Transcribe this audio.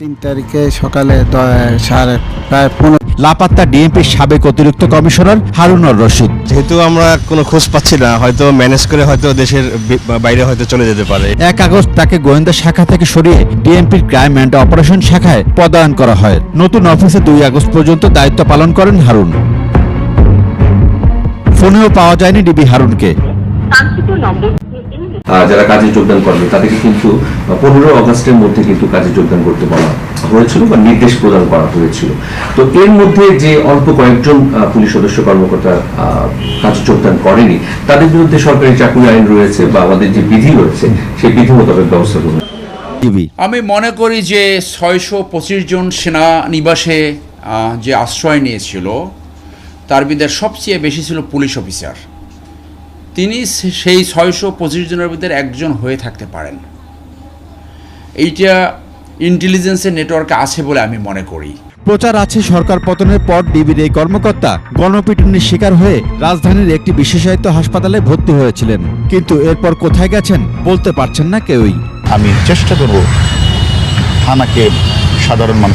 তিন তারিখে সকালে সাড়ে প্রায় পনেরো লাপাত্তা ডিএমপির সাবেক অতিরিক্ত কমিশনার হারুনর রশিদ। যেহেতু আমরা কোনো খোঁজ পাচ্ছি না হয়তো ম্যানেজ করে হয়তো দেশের বাইরে হয়তো চলে যেতে পারে। এক আগস্ট তাকে গোয়েন্দা শাখা থেকে সরিয়ে ডিএমপির ক্রাইম অ্যান্ড অপারেশন শাখায় পদায়ন করা হয়। নতুন অফিসে দুই আগস্ট পর্যন্ত দায়িত্ব পালন করেন হারুন। ফোনেও পাওয়া যায়নি ডিবি হারুনকে। নম্বর যারা কাজে যোগদান করবে তাদেরকে কিন্তু পনেরো আগস্টের মধ্যে কিন্তু কাজে যোগদান করতে বলা হয়েছিল বা নির্দেশ প্রদান করা হয়েছিল। তো এর মধ্যে যে অল্প কয়েকজন পুলিশ সদস্য কর্মকর্তা কাজে যোগদান করেনি তাদের বিরুদ্ধে সরকারি চাকরি আইন রয়েছে বা আমাদের যে বিধি রয়েছে সেই বিধি মোতাবেক ব্যবস্থা গ্রহণ আমি মনে করি যে ছয়শো পঁচিশ জন সেনা নিবাসে আহ, যে আশ্রয় নিয়েছিল তার ভিতরে সবচেয়ে বেশি ছিল পুলিশ অফিসার। তিনি সেই ছয়শো পঁচিশ জনের ভিতরে একজন হয়ে থাকতে পারেন। এইটা ইন্টেলিজেন্সের নেটওয়ার্কে আছে বলে আমি মনে করি। প্রচার আছে সরকার পতনের পর ডিবির এই কর্মকর্তা গণপিটুনির শিকার হয়ে রাজধানীর একটি বিশেষায়িত হাসপাতালে ভর্তি হয়েছিলেন। কিন্তু এরপর কোথায় গেছেন বলতে পারছেন না কেউই। আমি চেষ্টা করব থানাকে সাধারণ মানুষ